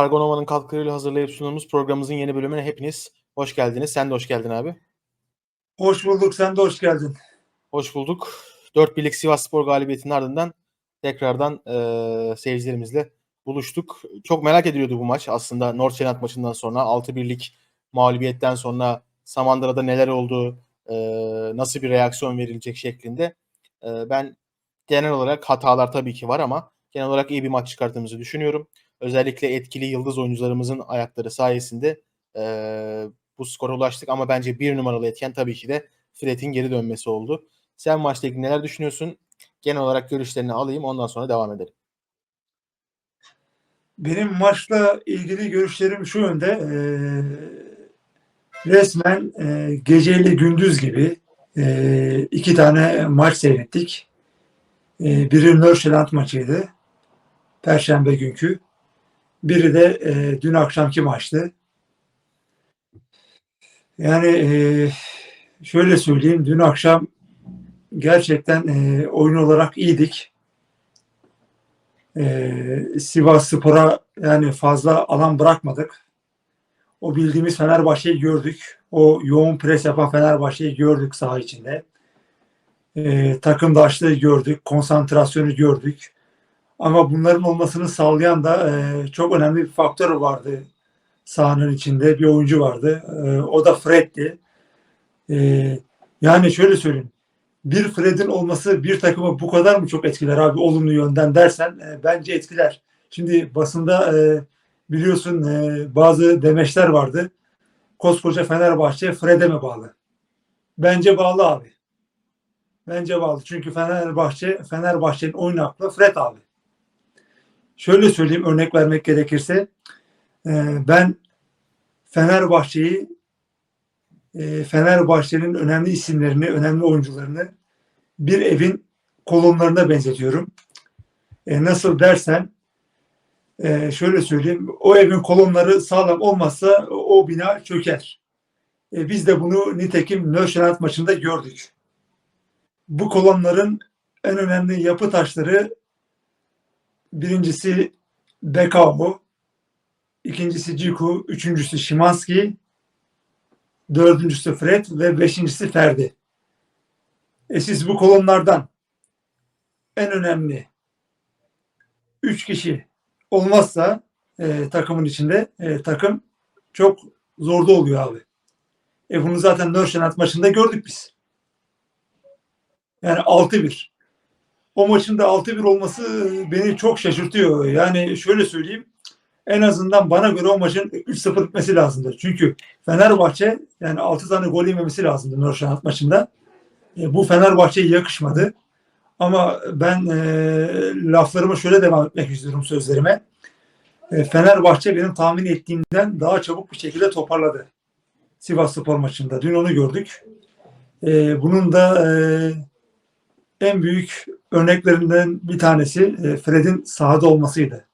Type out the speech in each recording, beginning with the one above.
Kargonova'nın katkılarıyla hazırlayıp sunduğumuz programımızın yeni bölümüne hepiniz hoş geldiniz. Sen de hoş geldin abi. Hoş bulduk. Sen de hoş geldin. Hoş bulduk. 4 birlik Sivas Spor galibiyetinin ardından tekrardan e, seyircilerimizle buluştuk. Çok merak ediliyordu bu maç. Aslında Nordsjælland maçından sonra 6 birlik mağlubiyetten sonra Samandıra'da neler oldu, e, nasıl bir reaksiyon verilecek şeklinde. E, ben genel olarak hatalar tabii ki var ama genel olarak iyi bir maç çıkarttığımızı düşünüyorum. Özellikle etkili yıldız oyuncularımızın ayakları sayesinde e, bu skora ulaştık ama bence bir numaralı etken tabii ki de Fred'in geri dönmesi oldu. Sen maçla ilgili neler düşünüyorsun? Genel olarak görüşlerini alayım ondan sonra devam edelim. Benim maçla ilgili görüşlerim şu yönde. E, resmen e, geceyle gündüz gibi e, iki tane maç seyrettik. E, biri Nörşeland maçıydı. Perşembe günkü. Biri de e, dün akşamki maçtı. Yani e, şöyle söyleyeyim. Dün akşam gerçekten e, oyun olarak iyiydik. E, Sivas Spor'a yani fazla alan bırakmadık. O bildiğimiz Fenerbahçe'yi gördük. O yoğun pres yapan Fenerbahçe'yi gördük saha içinde. E, takımdaşlığı gördük. Konsantrasyonu gördük. Ama bunların olmasını sağlayan da e, çok önemli bir faktör vardı sahanın içinde. Bir oyuncu vardı. E, o da Fred'di. E, yani şöyle söyleyeyim. Bir Fred'in olması bir takımı bu kadar mı çok etkiler abi olumlu yönden dersen e, bence etkiler. Şimdi basında e, biliyorsun e, bazı demeçler vardı. Koskoca Fenerbahçe Fred'e mi bağlı? Bence bağlı abi. Bence bağlı. Çünkü Fenerbahçe Fenerbahçe'nin oyun aklı Fred abi. Şöyle söyleyeyim örnek vermek gerekirse e, ben Fenerbahçe'yi e, Fenerbahçe'nin önemli isimlerini, önemli oyuncularını bir evin kolonlarına benzetiyorum. E, nasıl dersen şöyle söyleyeyim o evin kolonları sağlam olmazsa o bina çöker. Biz de bunu nitekim Nörşenat maçında gördük. Bu kolonların en önemli yapı taşları birincisi Bekao, ikincisi Ciku, üçüncüsü Şimanski, dördüncüsü Fred ve beşincisi Ferdi. E siz bu kolonlardan en önemli üç kişi olmazsa e, takımın içinde e, takım çok zorda oluyor abi. E bunu zaten Nörşenat maçında gördük biz. Yani 6-1. O maçın da 6-1 olması beni çok şaşırtıyor. Yani şöyle söyleyeyim. En azından bana göre o maçın 3-0 bitmesi lazımdır. Çünkü Fenerbahçe yani 6 tane gol yememesi lazımdı Nurşanat maçında. E, bu Fenerbahçe'ye yakışmadı. Ama ben e, laflarıma şöyle devam etmek istiyorum sözlerime. E, Fenerbahçe benim tahmin ettiğimden daha çabuk bir şekilde toparladı. Sivas Spor maçında. Dün onu gördük. E, bunun da e, en büyük örneklerinden bir tanesi e, Fred'in sahada olmasıydı.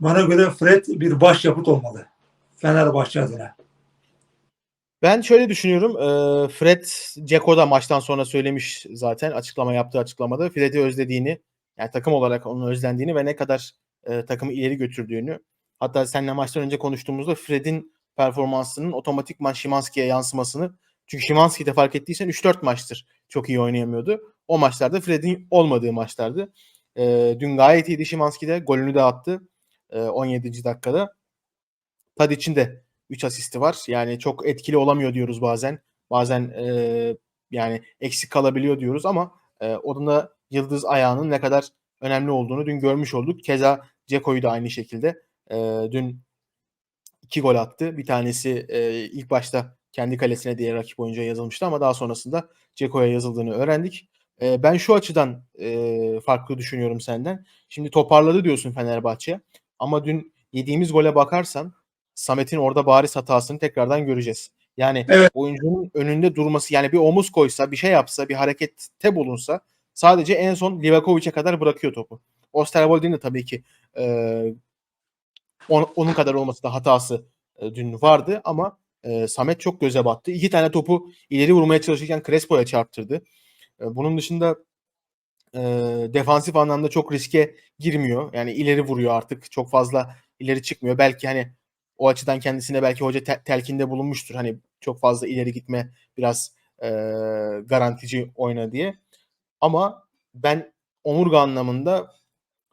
Bana göre Fred bir başyapıt olmalı. Fenerbahçe adına. Ben şöyle düşünüyorum. E, Fred Ceko da maçtan sonra söylemiş zaten açıklama yaptığı açıklamada. Fred'i özlediğini, yani takım olarak onun özlendiğini ve ne kadar e, takımı ileri götürdüğünü. Hatta seninle maçtan önce konuştuğumuzda Fred'in performansının otomatikman Şimanski'ye yansımasını çünkü Şimanski'de fark ettiysen 3-4 maçtır çok iyi oynayamıyordu. O maçlarda Fred'in olmadığı maçlardı. E, dün gayet iyiydi Şimanski'de. Golünü de attı. E, 17. dakikada. Tadic'in de 3 asisti var. Yani çok etkili olamıyor diyoruz bazen. Bazen e, yani eksik kalabiliyor diyoruz ama e, onun da yıldız ayağının ne kadar önemli olduğunu dün görmüş olduk. Keza Ceko'yu da aynı şekilde. E, dün iki gol attı. Bir tanesi e, ilk başta kendi kalesine diğer rakip oyuncuya yazılmıştı ama daha sonrasında Ceko'ya yazıldığını öğrendik. E, ben şu açıdan e, farklı düşünüyorum senden. Şimdi toparladı diyorsun Fenerbahçe ama dün yediğimiz gole bakarsan Samet'in orada bariz hatasını tekrardan göreceğiz. Yani Evet. oyuncunun önünde durması yani bir omuz koysa bir şey yapsa bir harekette bulunsa sadece en son Livakovic'e kadar bırakıyor topu. Osterwold'in de tabii ki e, on- onun kadar olması da hatası e, dün vardı ama e, Samet çok göze battı. İki tane topu ileri vurmaya çalışırken Crespo'ya çarptırdı. E, bunun dışında e, defansif anlamda çok riske girmiyor. Yani ileri vuruyor artık. Çok fazla ileri çıkmıyor. Belki hani o açıdan kendisine belki hoca te- telkinde bulunmuştur. Hani çok fazla ileri gitme biraz e, garantici oyna diye. Ama ben omurga anlamında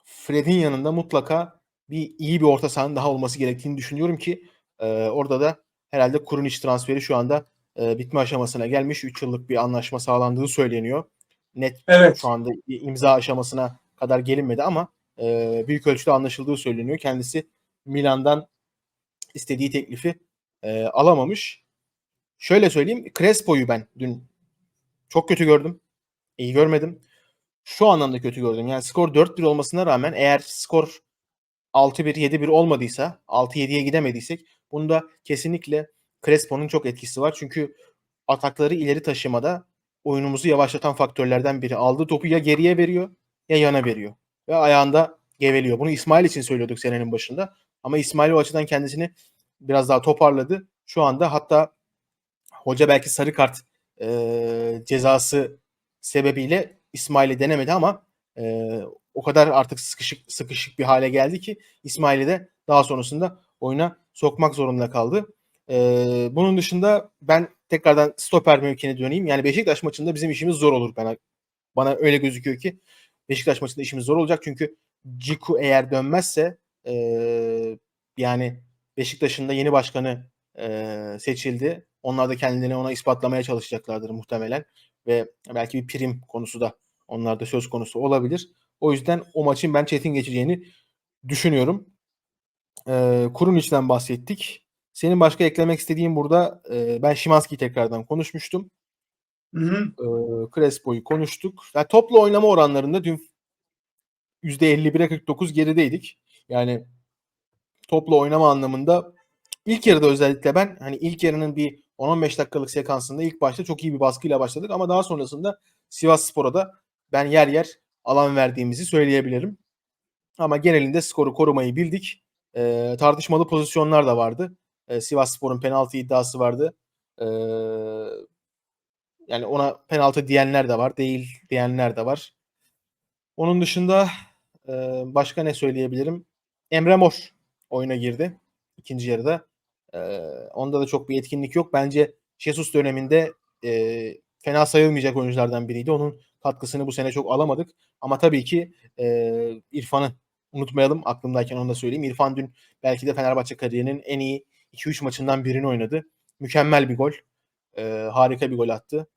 Fred'in yanında mutlaka bir iyi bir orta sahanın daha olması gerektiğini düşünüyorum ki e, orada da herhalde Kurunic transferi şu anda e, bitme aşamasına gelmiş. 3 yıllık bir anlaşma sağlandığı söyleniyor. Net Evet. şu anda imza aşamasına kadar gelinmedi ama e, büyük ölçüde anlaşıldığı söyleniyor. Kendisi Milan'dan istediği teklifi e, alamamış. Şöyle söyleyeyim, Crespo'yu ben dün çok kötü gördüm. İyi görmedim. Şu anlamda kötü gördüm. Yani skor 4-1 olmasına rağmen eğer skor 6-1, 7-1 olmadıysa, 6-7'ye gidemediysek bunda kesinlikle Crespo'nun çok etkisi var. Çünkü atakları ileri taşımada oyunumuzu yavaşlatan faktörlerden biri. Aldığı topu ya geriye veriyor ya yana veriyor. Ve ayağında geveliyor. Bunu İsmail için söylüyorduk senenin başında. Ama İsmail o açıdan kendisini biraz daha toparladı. Şu anda hatta hoca belki sarı kart e, cezası sebebiyle İsmail'i denemedi ama e, o kadar artık sıkışık sıkışık bir hale geldi ki İsmail'i de daha sonrasında oyuna sokmak zorunda kaldı. E, bunun dışında ben tekrardan stoper mevkine döneyim. Yani Beşiktaş maçında bizim işimiz zor olur bana. Bana öyle gözüküyor ki Beşiktaş maçında işimiz zor olacak çünkü Ciku eğer dönmezse e, yani Beşiktaş'ın da yeni başkanı e, seçildi. Onlar da kendilerini ona ispatlamaya çalışacaklardır muhtemelen ve belki bir prim konusu da onlarda söz konusu olabilir. O yüzden o maçın ben çetin geçeceğini düşünüyorum. E, Kurunic'den bahsettik. Senin başka eklemek istediğin burada e, ben Şimanski'yi tekrardan konuşmuştum. Hı hı. E, Crespo'yu konuştuk. Yani toplu oynama oranlarında dün %51'e 49 gerideydik. Yani toplu oynama anlamında ilk yarıda özellikle ben hani ilk yarının bir 10-15 dakikalık sekansında ilk başta çok iyi bir baskıyla başladık ama daha sonrasında Sivas Spor'a da ben yer yer alan verdiğimizi söyleyebilirim. Ama genelinde skoru korumayı bildik. E, tartışmalı pozisyonlar da vardı. E, Sivas Spor'un penaltı iddiası vardı. E, yani ona penaltı diyenler de var, değil diyenler de var. Onun dışında e, başka ne söyleyebilirim? Emre Mor oyuna girdi ikinci yarıda. E, onda da çok bir etkinlik yok. Bence Jesus döneminde e, fena sayılmayacak oyunculardan biriydi. Onun katkısını bu sene çok alamadık. Ama tabii ki e, İrfan'ı unutmayalım. Aklımdayken onu da söyleyeyim. İrfan dün belki de Fenerbahçe kariyerinin en iyi 2-3 maçından birini oynadı. Mükemmel bir gol. E, harika bir gol attı.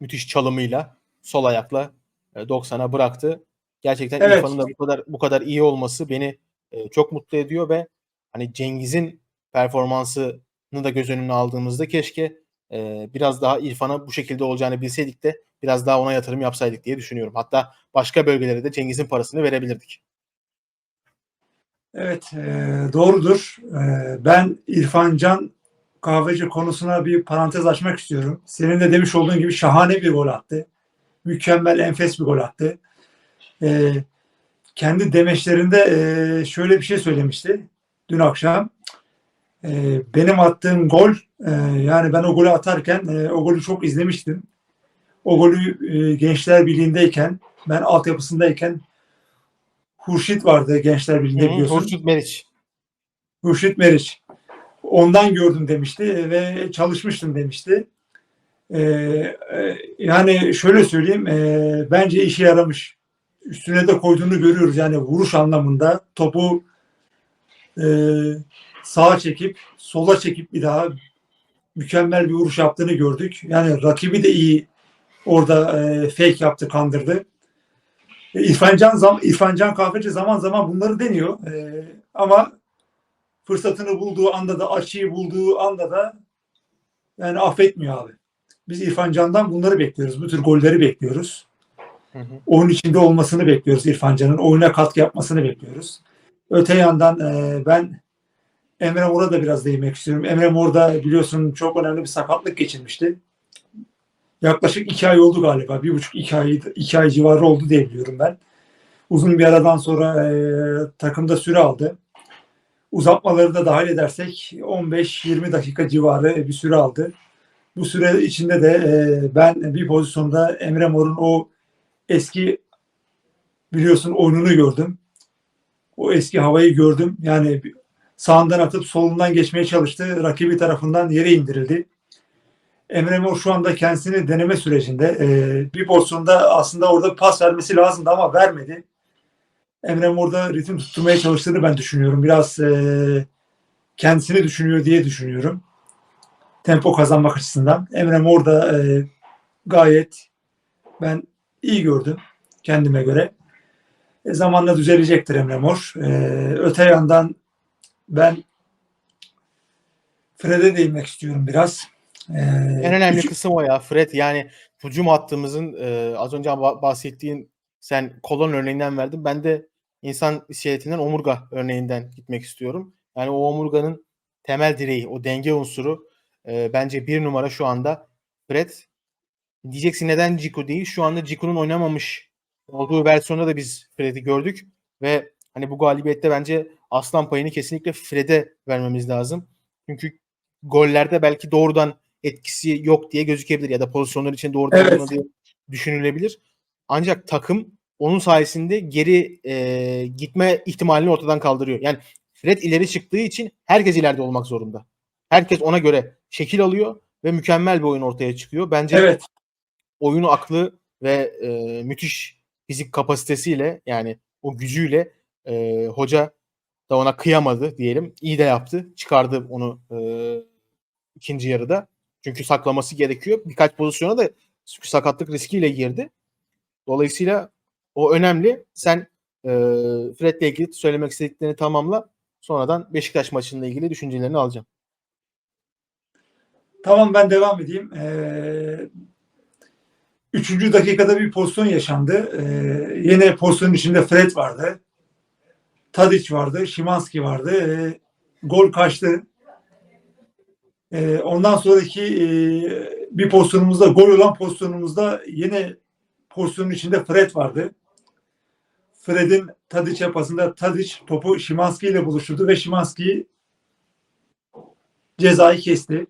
Müthiş çalımıyla sol ayakla e, 90'a bıraktı. Gerçekten Evet. İrfan'ın da bu kadar bu kadar iyi olması beni e, çok mutlu ediyor ve hani Cengiz'in performansını da göz önüne aldığımızda keşke e, biraz daha İrfan'a bu şekilde olacağını bilseydik de biraz daha ona yatırım yapsaydık diye düşünüyorum. Hatta başka bölgelere de Cengiz'in parasını verebilirdik. Evet, e, doğrudur. E, ben İrfan Can Kahveci konusuna bir parantez açmak istiyorum. Senin de demiş olduğun gibi şahane bir gol attı. Mükemmel, enfes bir gol attı. E, kendi demeçlerinde şöyle bir şey söylemişti dün akşam. Benim attığım gol, yani ben o golü atarken o golü çok izlemiştim. O golü e, Gençler Birliği'ndeyken, ben altyapısındayken Hurşit vardı Gençler Birliği'nde biliyorsun. Hurşit Meriç. Hurşit Meriç. Ondan gördüm demişti ve çalışmıştım demişti. Ee, yani şöyle söyleyeyim, e, bence işe yaramış. Üstüne de koyduğunu görüyoruz. Yani vuruş anlamında topu e, sağa çekip sola çekip bir daha mükemmel bir vuruş yaptığını gördük. Yani rakibi de iyi orada e, fake yaptı, kandırdı. E, İrfan Can, zam, İrfan Can Kahveci zaman zaman bunları deniyor. E, ama fırsatını bulduğu anda da açıyı bulduğu anda da yani affetmiyor abi. Biz İrfan Can'dan bunları bekliyoruz. Bu tür golleri bekliyoruz. Hı hı. Oyun içinde olmasını bekliyoruz İrfan Can'ın. Oyuna katkı yapmasını bekliyoruz. Öte yandan e, ben Emre Mor'a da biraz değinmek istiyorum. Emre Mor da biliyorsun çok önemli bir sakatlık geçirmişti. Yaklaşık iki ay oldu galiba. Bir buçuk iki ay, iki ay civarı oldu diye biliyorum ben. Uzun bir aradan sonra e, takımda süre aldı. Uzatmaları da dahil edersek 15-20 dakika civarı bir süre aldı. Bu süre içinde de e, ben bir pozisyonda Emre Mor'un o eski biliyorsun oyununu gördüm. O eski havayı gördüm. Yani sağından atıp solundan geçmeye çalıştı. Rakibi tarafından yere indirildi. Emre Mor şu anda kendisini deneme sürecinde. Ee, bir pozisyonda aslında orada pas vermesi lazımdı ama vermedi. Emre Mor da ritim tutturmaya çalıştığını ben düşünüyorum. Biraz e, kendisini düşünüyor diye düşünüyorum. Tempo kazanmak açısından. Emre Mor da e, gayet ben iyi gördüm kendime göre. E, zamanla düzelecektir Emre Mor. E, öte yandan ben Fred'e değinmek istiyorum biraz. E, En önemli küçük- kısım o ya Fred. Yani hücum hattımızın e, az önce ba- bahsettiğin sen kolon örneğinden verdin. Ben de insan iskeletinden omurga örneğinden gitmek istiyorum. Yani o omurganın temel direği, o denge unsuru e, bence bir numara şu anda Fred. Diyeceksin neden Ciku değil? Şu anda Ciku'nun oynamamış olduğu versiyonda da biz Fred'i gördük ve hani bu galibiyette bence aslan payını kesinlikle Fred'e vermemiz lazım. Çünkü gollerde belki doğrudan etkisi yok diye gözükebilir ya da pozisyonlar için doğrudan Evet. olmadığı düşünülebilir. Ancak takım onun sayesinde geri e, gitme ihtimalini ortadan kaldırıyor. Yani Fred ileri çıktığı için herkes ileride olmak zorunda. Herkes ona göre şekil alıyor ve mükemmel bir oyun ortaya çıkıyor. Bence Evet. oyunu aklı ve e, müthiş fizik kapasitesiyle yani o gücüyle e, hoca da ona kıyamadı diyelim. İyi de yaptı. Çıkardı onu e, ikinci yarıda. Çünkü saklaması gerekiyor. Birkaç pozisyona da sakatlık riskiyle girdi. Dolayısıyla o önemli. Sen e, Fred'le ilgili söylemek istediklerini tamamla. Sonradan Beşiktaş maçıyla ilgili düşüncelerini alacağım. Tamam ben devam edeyim. Ee, üçüncü dakikada bir pozisyon yaşandı. Ee, yine pozisyonun içinde Fred vardı. Tadic vardı. Şimanski vardı. Ee, gol kaçtı. Ee, ondan sonraki e, bir pozisyonumuzda gol olan pozisyonumuzda yine pozisyonun içinde Fred vardı. Fred'in Tadic'e pasında Tadic topu Şimanski ile buluşturdu ve Şimanski cezayı kesti.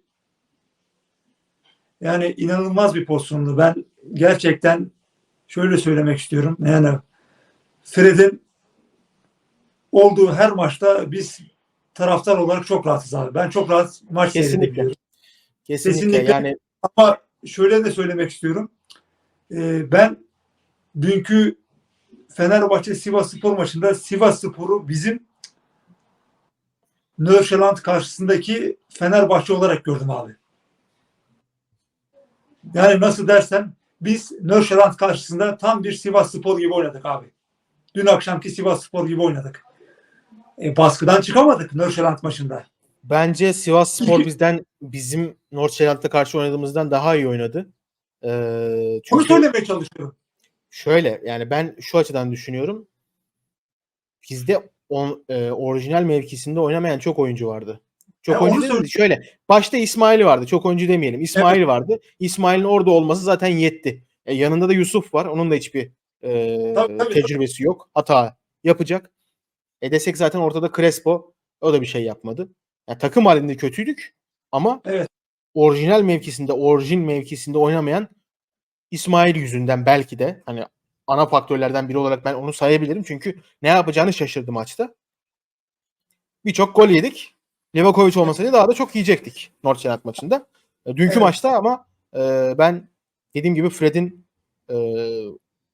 Yani inanılmaz bir pozisyondu. Ben gerçekten şöyle söylemek istiyorum. Yani Fred'in olduğu her maçta biz taraftar olarak çok rahatız abi. Ben çok rahat maç Kesinlikle. Kesinlikle, Kesinlikle. yani Ama şöyle de söylemek istiyorum. Ee, ben dünkü Fenerbahçe Sivas Spor maçında Sivas Spor'u bizim Nörşeland karşısındaki Fenerbahçe olarak gördüm abi. Yani nasıl dersen biz Nörşeland karşısında tam bir Sivas Spor gibi oynadık abi. Dün akşamki Sivas Spor gibi oynadık. E, baskıdan çıkamadık Nörşeland maçında. Bence Sivas Spor bizden bizim Nordsjælland'a karşı oynadığımızdan daha iyi oynadı. Ee, çünkü söylemeye çalışıyorum. şöyle yani ben şu açıdan düşünüyorum. Bizde on, e, orijinal mevkisinde oynamayan çok oyuncu vardı. Çok Ya oyuncu onu dedim de söyle- şöyle. Başta İsmail vardı. Çok oyuncu demeyelim. İsmail vardı. İsmail'in orada olması zaten yetti. E, yanında da Yusuf var. Onun da hiçbir e, Tabii, tabii. tecrübesi yok. Hata yapacak. E desek zaten ortada Crespo. O da bir şey yapmadı. Yani takım halinde kötüydük ama Evet. orijinal mevkisinde, orijin mevkisinde oynamayan İsmail yüzünden belki de hani ana faktörlerden biri olarak ben onu sayabilirim. Çünkü ne yapacağını şaşırdı maçta. Birçok gol yedik. Livakovic olmasaydı daha da çok yiyecektik Nordsjælland maçında. E, Dünkü Evet. maçta ama e, ben dediğim gibi Fred'in e,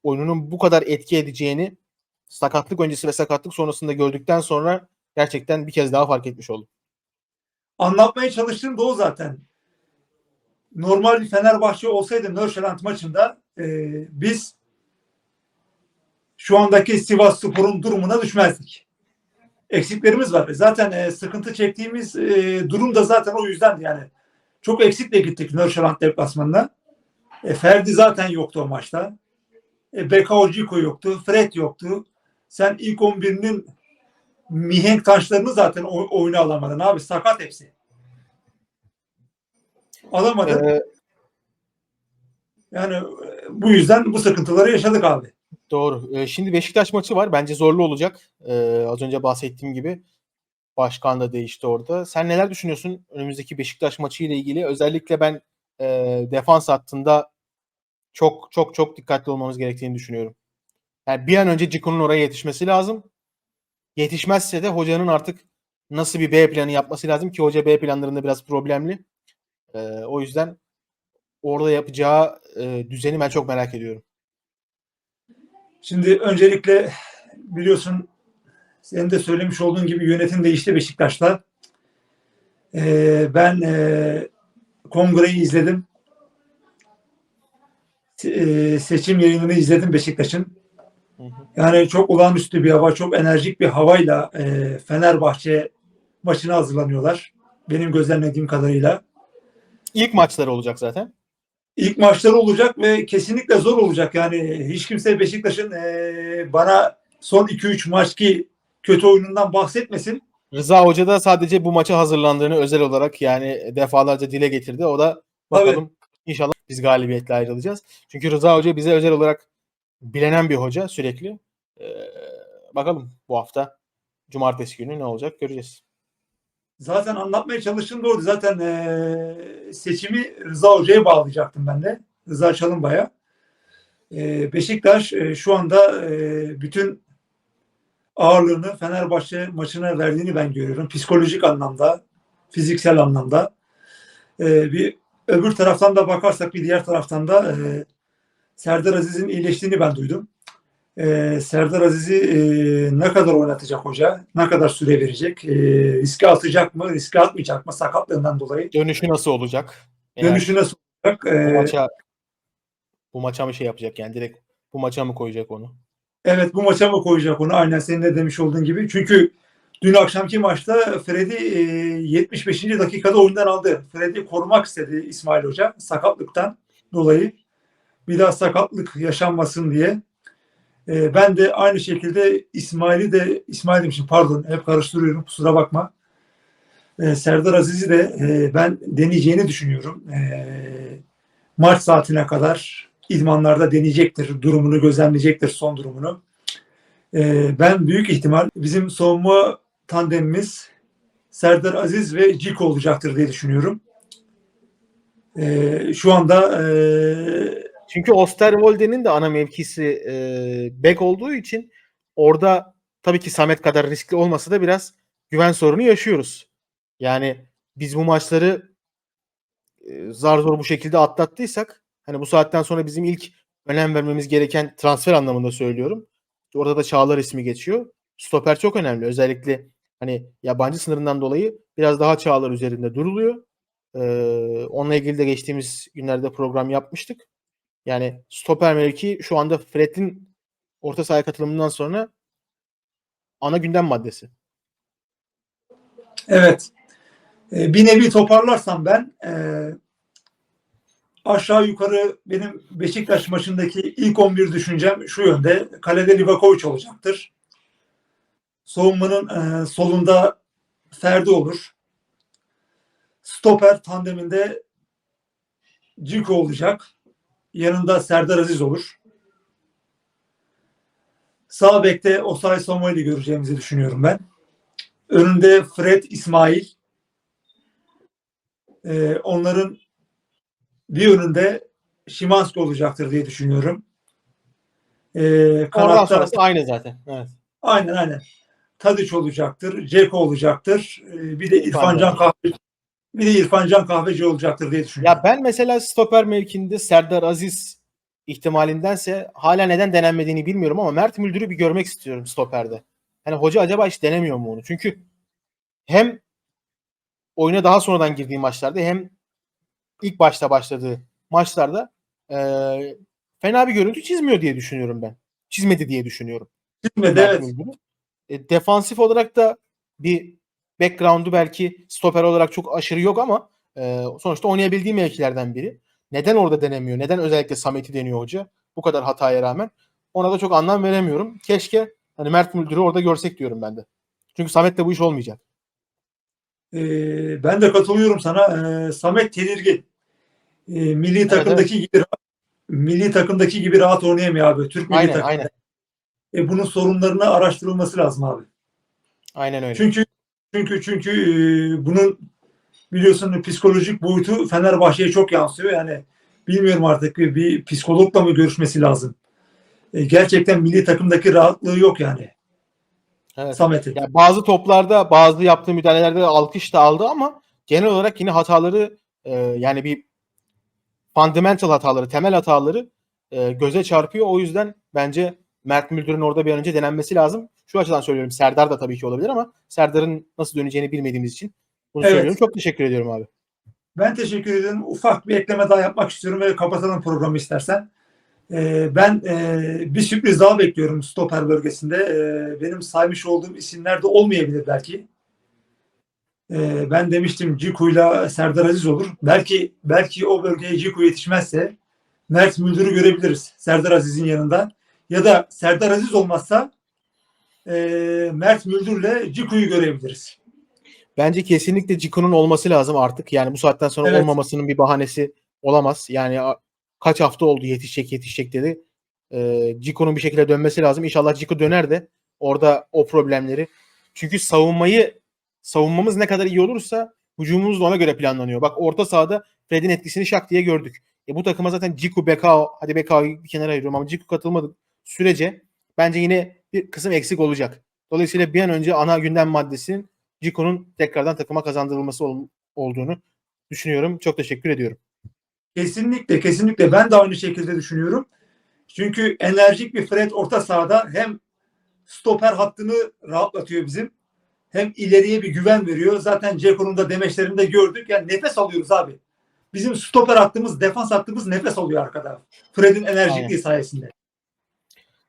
oyununun bu kadar etki edeceğini sakatlık öncesi ve sakatlık sonrasında gördükten sonra gerçekten bir kez daha fark etmiş oldum. anlatmaya çalıştığım da o zaten. Normal bir Fenerbahçe olsaydı Nörşeland maçında e, biz şu andaki Sivas Spor'un durumuna düşmezdik. Eksiklerimiz var. Zaten e, sıkıntı çektiğimiz e, durum da zaten o yüzden yani. Çok eksikle gittik Nörşeland deplasmanına. E, Ferdi zaten yoktu o maçta. E, Bekao Ciko yoktu. Fred yoktu. Sen ilk 11'inin mihenk taşlarını zaten oyuna alamadın abi. Sakat hepsi. Alamadın. E, Yani e, bu yüzden bu sıkıntıları yaşadık abi. Doğru. Ee, şimdi Beşiktaş maçı var. Bence zorlu olacak. Ee, az önce bahsettiğim gibi başkan da değişti orada. Sen neler düşünüyorsun önümüzdeki Beşiktaş maçı ile ilgili? Özellikle ben e, defans hattında çok çok çok dikkatli olmamız gerektiğini düşünüyorum. Yani bir an önce Ciku'nun oraya yetişmesi lazım. Yetişmezse de hocanın artık nasıl bir B planı yapması lazım ki hoca B planlarında biraz problemli. Ee, o yüzden orada yapacağı e, düzeni ben çok merak ediyorum. Şimdi öncelikle biliyorsun senin de söylemiş olduğun gibi yönetim değişti Beşiktaş'ta. Ee, ben e, kongreyi izledim. E, seçim yayınını izledim Beşiktaş'ın. Yani çok olağanüstü bir hava, çok enerjik bir havayla e, Fenerbahçe maçına hazırlanıyorlar. Benim gözlemlediğim kadarıyla. İlk maçları olacak zaten. İlk maçları olacak ve kesinlikle zor olacak. Yani hiç kimse Beşiktaş'ın e, bana son 2-3 maç ki kötü oyunundan bahsetmesin. Rıza Hoca da sadece bu maça hazırlandığını özel olarak yani defalarca dile getirdi. O da bakalım inşallah biz galibiyetle ayrılacağız. Çünkü Rıza Hoca bize özel olarak bilenen bir hoca sürekli. Ee, bakalım bu hafta cumartesi günü ne olacak göreceğiz. Zaten anlatmaya çalıştığım doğru. Zaten e, seçimi Rıza Hoca'ya bağlayacaktım ben de. Rıza Çalınbay'a. E, Beşiktaş e, şu anda e, bütün ağırlığını Fenerbahçe maçına verdiğini ben görüyorum. Psikolojik anlamda, fiziksel anlamda. E, bir öbür taraftan da bakarsak bir diğer taraftan da e, Serdar Aziz'in iyileştiğini ben duydum. E, Serdar Aziz'i e, ne kadar oynatacak hoca? Ne kadar süre verecek? E, riske atacak mı? Riske atmayacak mı? Sakatlığından dolayı. Dönüşü nasıl olacak? Eğer Dönüşü nasıl olacak? bu E, maça bu maça mı şey yapacak yani direkt bu maça mı koyacak onu? evet bu maça mı koyacak onu? Aynen senin de demiş olduğun gibi. Çünkü dün akşamki maçta Fred'i e, 75. dakikada oyundan aldı. Fred'i korumak istedi İsmail Hoca sakatlıktan dolayı. Bir daha sakatlık yaşanmasın diye. E, ben de aynı şekilde İsmail'i de İsmail demişim pardon hep karıştırıyorum kusura bakma. E, Serdar Aziz'i de e, ben deneyeceğini düşünüyorum. E, maç saatine kadar idmanlarda deneyecektir. Durumunu gözlemleyecektir son durumunu. E, ben büyük ihtimal bizim savunma tandemimiz Serdar Aziz ve Ciko olacaktır diye düşünüyorum. E, şu anda e, Çünkü Osterwolde'nin de ana mevkisi e, bek olduğu için orada tabii ki Samet kadar riskli olmasa da biraz güven sorunu yaşıyoruz. Yani biz bu maçları e, zar zor bu şekilde atlattıysak hani bu saatten sonra bizim ilk önem vermemiz gereken transfer anlamında söylüyorum. Orada da Çağlar ismi geçiyor. Stoper çok önemli. Özellikle hani yabancı sınırından dolayı biraz daha Çağlar üzerinde duruluyor. Ee, onunla ilgili de geçtiğimiz günlerde program yapmıştık. Yani stoper mevki şu anda Fred'in orta sahaya katılımından sonra ana gündem maddesi. Evet. E, bir nevi toparlarsam ben e, aşağı yukarı benim Beşiktaş maçındaki ilk 11 düşüncem şu yönde. Kalede Livakovic olacaktır. Savunmanın e, solunda Ferdi olur. Stoper tandeminde Ciko olacak. Yanında Serdar Aziz olur. Sağ bekte Osay Samuel'i göreceğimizi düşünüyorum ben. Önünde Fred İsmail. Ee, onların bir önünde Şimanski olacaktır diye düşünüyorum. Ee, kanatta aynı zaten. Evet. aynen aynen. Tadiç olacaktır, Ceko olacaktır. Ee, bir de İrfan Can Kahveci bir de İrfan Can Kahveci olacaktır diye düşünüyorum. Ya ben mesela stoper mevkinde Serdar Aziz ihtimalindense hala neden denenmediğini bilmiyorum ama Mert Müldür'ü bir görmek istiyorum stoperde. Hani hoca acaba hiç denemiyor mu onu? Çünkü hem oyuna daha sonradan girdiği maçlarda hem ilk başta başladığı maçlarda eee, fena bir görüntü çizmiyor diye düşünüyorum ben. Çizmedi diye düşünüyorum. Çizmedi, evet. E, defansif olarak da bir background'u belki stoper olarak çok aşırı yok ama e, sonuçta oynayabildiği mevkilerden biri. Neden orada denemiyor? Neden özellikle Samet'i deniyor hoca? Bu kadar hataya rağmen. Ona da çok anlam veremiyorum. Keşke hani Mert Müldür'ü orada görsek diyorum ben de. Çünkü Samet'le bu iş olmayacak. Ee, ben de katılıyorum sana. Ee, Samet tedirgin. Ee, milli takımdaki gibi milli takımdaki gibi rahat oynayamıyor abi. Türk milli Aynen takımda. aynen. E, bunun sorunlarını araştırılması lazım abi. Aynen öyle. Çünkü çünkü çünkü e, bunun biliyorsun psikolojik boyutu Fenerbahçe'ye çok yansıyor. Yani bilmiyorum artık bir, bir psikologla mı görüşmesi lazım. E, gerçekten milli takımdaki rahatlığı yok yani Evet. Samet'in. Ya bazı toplarda bazı yaptığı müdahalelerde alkış da aldı ama genel olarak yine hataları e, yani bir fundamental hataları, temel hataları e, göze çarpıyor. O yüzden bence Mert Müldür'ün orada bir an önce denenmesi lazım. Şu açıdan söylüyorum. Serdar da tabii ki olabilir ama Serdar'ın nasıl döneceğini bilmediğimiz için bunu Evet. söylüyorum. Çok teşekkür ediyorum abi. Ben teşekkür ederim. Ufak bir ekleme daha yapmak istiyorum ve kapatalım programı istersen. Ee, ben e, bir sürpriz daha bekliyorum stoper bölgesinde. Ee, benim saymış olduğum isimler de olmayabilir belki. Ee, ben demiştim Ciku'yla Serdar Aziz olur. Belki belki o bölgeye Ciku yetişmezse Mert Müldür'ü görebiliriz Serdar Aziz'in yanında. Ya da Serdar Aziz olmazsa e, Mert Müldür'le Ciku'yu görebiliriz. Bence kesinlikle Ciko'nun olması lazım artık. Yani bu saatten sonra Evet. olmamasının bir bahanesi olamaz. Yani kaç hafta oldu yetişecek yetişecek dedi. Ee, Ciko'nun bir şekilde dönmesi lazım. İnşallah Ciko döner de orada o problemleri. Çünkü savunmayı savunmamız ne kadar iyi olursa hücumumuz da ona göre planlanıyor. Bak orta sahada Fred'in etkisini şak diye gördük. E bu takıma zaten Ciku, Bekao, hadi Bekao'yu bir kenara ayırıyorum ama Ciku katılmadı sürece bence yine bir kısım eksik olacak. Dolayısıyla bir an önce ana gündem maddesinin Ciko'nun tekrardan takıma kazandırılması ol- olduğunu düşünüyorum. Çok teşekkür ediyorum. Kesinlikle, kesinlikle. Ben de aynı şekilde düşünüyorum. Çünkü enerjik bir Fred orta sahada hem stoper hattını rahatlatıyor bizim hem ileriye bir güven veriyor. Zaten Ceko'nun da demeçlerinde gördük. Yani nefes alıyoruz abi. Bizim stoper hattımız, defans hattımız nefes alıyor arkada. Fred'in enerjikliği Aynen. sayesinde.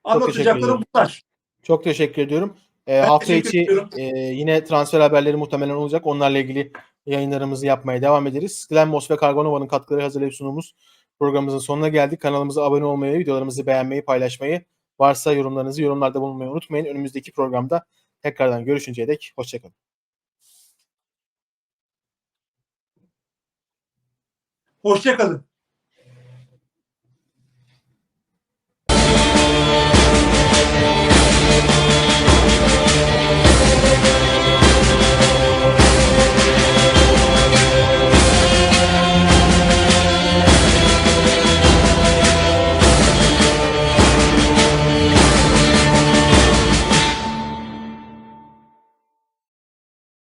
Anlatacaklarım bunlar. Çok teşekkür ediyorum. Ben hafta içi ediyorum. e, yine transfer haberleri muhtemelen olacak. Onlarla ilgili yayınlarımızı yapmaya devam ederiz. Glenmos ve Kargonova'nın katkıları hazırlayıp sunduğumuz programımızın sonuna geldik. Kanalımıza abone olmayı, videolarımızı beğenmeyi, paylaşmayı, varsa yorumlarınızı yorumlarda bulunmayı unutmayın. Önümüzdeki programda tekrardan görüşünceye dek hoşçakalın. Hoşçakalın.